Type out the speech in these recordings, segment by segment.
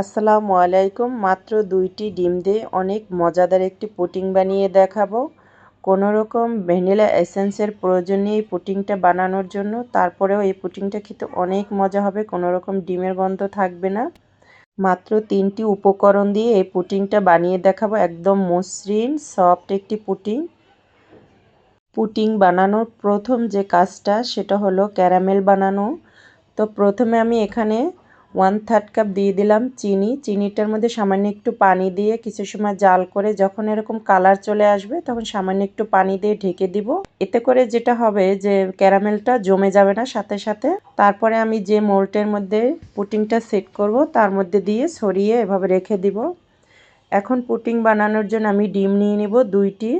আসসালামু আলাইকুম। মাত্র দুইটি ডিম দিয়ে অনেক মজাদার একটি পুটিং বানিয়ে দেখাবো। কোনো রকম ভ্যানিলা এসেন্সের প্রয়োজন নেই এই পুটিংটা বানানোর জন্য। তারপরেও এই পুটিংটা খেতে অনেক মজা হবে, কোনো রকম ডিমের গন্ধ থাকবে না। মাত্র তিনটি উপকরণ দিয়ে এই পুটিংটা বানিয়ে দেখাবো। একদম মসৃণ, সফট একটি পুটিং। পুটিং বানানোর প্রথম যে কাজটা, সেটা হলো ক্যারামেল বানানো। তো প্রথমে আমি এখানে ওয়ান থার্ড কাপ দিয়ে দিলাম চিনি। চিনিটার মধ্যে সামান্য একটু পানি দিয়ে কিছু সময় জাল করে যখন এরকম কালার চলে আসবে তখন সামান্য একটু পানি দিয়ে ঢেকে দিব। এতে করে যেটা হবে যে ক্যারামেলটা জমে যাবে না সাথে সাথে। তারপরে আমি যে মোল্টের মধ্যে পুটিংটা সেট করব তার মধ্যে দিয়ে সরিয়ে এভাবে রেখে দিব। এখন পুটিং বানানোর জন্য আমি ডিম নিয়ে নিব দুইটি।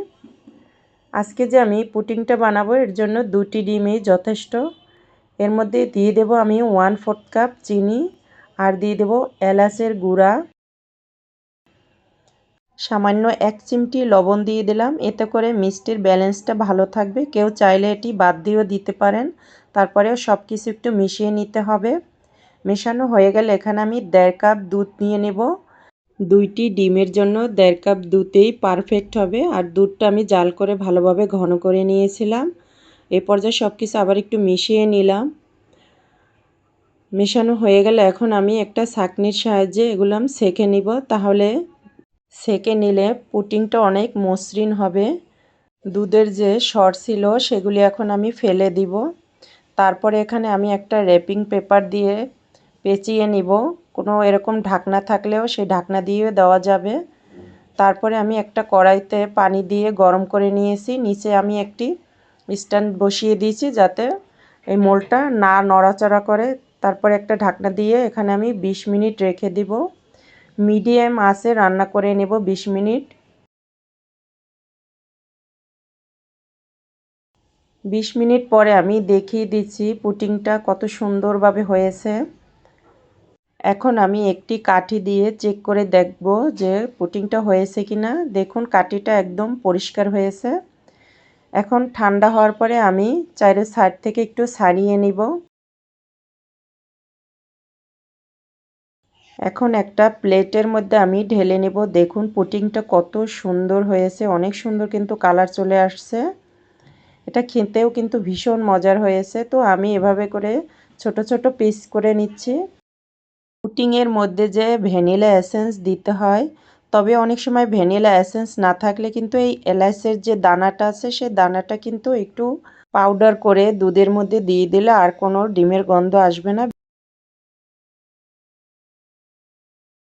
আজকে যে আমি পুটিংটা বানাবো এর জন্য দুটি ডিমই যথেষ্ট। এর মধ্যে দিয়ে দেব আমি ওয়ান ফোর্থ কাপ চিনি। আর দিয়ে দেব এলাচের গুঁড়া। সামান্য এক চিমটি লবণ দিয়ে দিলাম। এতে করে মিষ্টির ব্যালেন্সটা ভালো থাকবে। কেউ চাইলে এটি বাদ দিয়েও দিতে পারেন। তারপরেও সব কিছু একটু মিশিয়ে নিতে হবে। মেশানো হয়ে গেলে এখানে আমি দেড় কাপ দুধ নিয়ে নেব। দুইটি ডিমের জন্য দেড় কাপ দুধেই পারফেক্ট হবে। আর দুধটা আমি জাল করে ভালোভাবে ঘন করে নিয়েছিলাম। এ পর্যায়ে সব কিছু আবার একটু মিশিয়ে নিলাম। মেশানো হয়ে গেলে এখন আমি একটা ছাঁকনির সাহায্যে এগুলো সেঁকে নিব। তাহলে সেঁকে নিলে পুটিংটা অনেক মসৃণ হবে। দুধের যে সর ছিল সেগুলি এখন আমি ফেলে দিব। তারপরে এখানে আমি একটা র্যাপিং পেপার দিয়ে পেঁচিয়ে নিব। কোনো এরকম ঢাকনা থাকলেও সেই ঢাকনা দিয়ে দেওয়া যাবে। তারপরে আমি একটা কড়াইতে পানি দিয়ে গরম করে নিয়েছি। নিচে আমি একটি স্ট্যান্ড বসিয়ে দিয়েছি যাতে এই মোলটা না নড়াচড়া করে তারপর একটা ঢাকনা দিয়ে এখানে আমি ২০ মিনিট রেখে দিব। মিডিয়াম আঁচে রান্না করে নেব ২০ মিনিট। ২০ মিনিট পরে আমি দেখিয়ে দিচ্ছি পুটিংটা কত সুন্দরভাবে হয়েছে। এখন আমি একটি কাঠি দিয়ে চেক করে দেখব যে পুটিংটা হয়েছে কি না দেখুন, কাঠিটা একদম পরিষ্কার হয়েছে। এখন ঠান্ডা হওয়ার পরে আমি চাইরে সাইড থেকে একটু ছাড়িয়ে নিব। এখন একটা প্লেটের মধ্যে আমি ঢেলে নেব। দেখুন, পুটিংটা কত সুন্দর হয়েছে। অনেক সুন্দর কিন্তু কালার চলে আসছে। এটা খেতেও কিন্তু ভীষণ মজার হয়েছে। তো আমি এভাবে করে ছোট ছোট পিস করে নিচ্ছি। পুটিংয়ের মধ্যে যে ভ্যানিলা এসেন্স দিতে হয়, তবে অনেক সময় ভ্যানিলা এসেন্স না থাকলে কিন্তু এই এলাচের যে দানাটা আছে, সে দানাটা কিন্তু একটু পাউডার করে দুধের মধ্যে দিয়ে দিলে আর কোনো ডিমের গন্ধ আসবে না।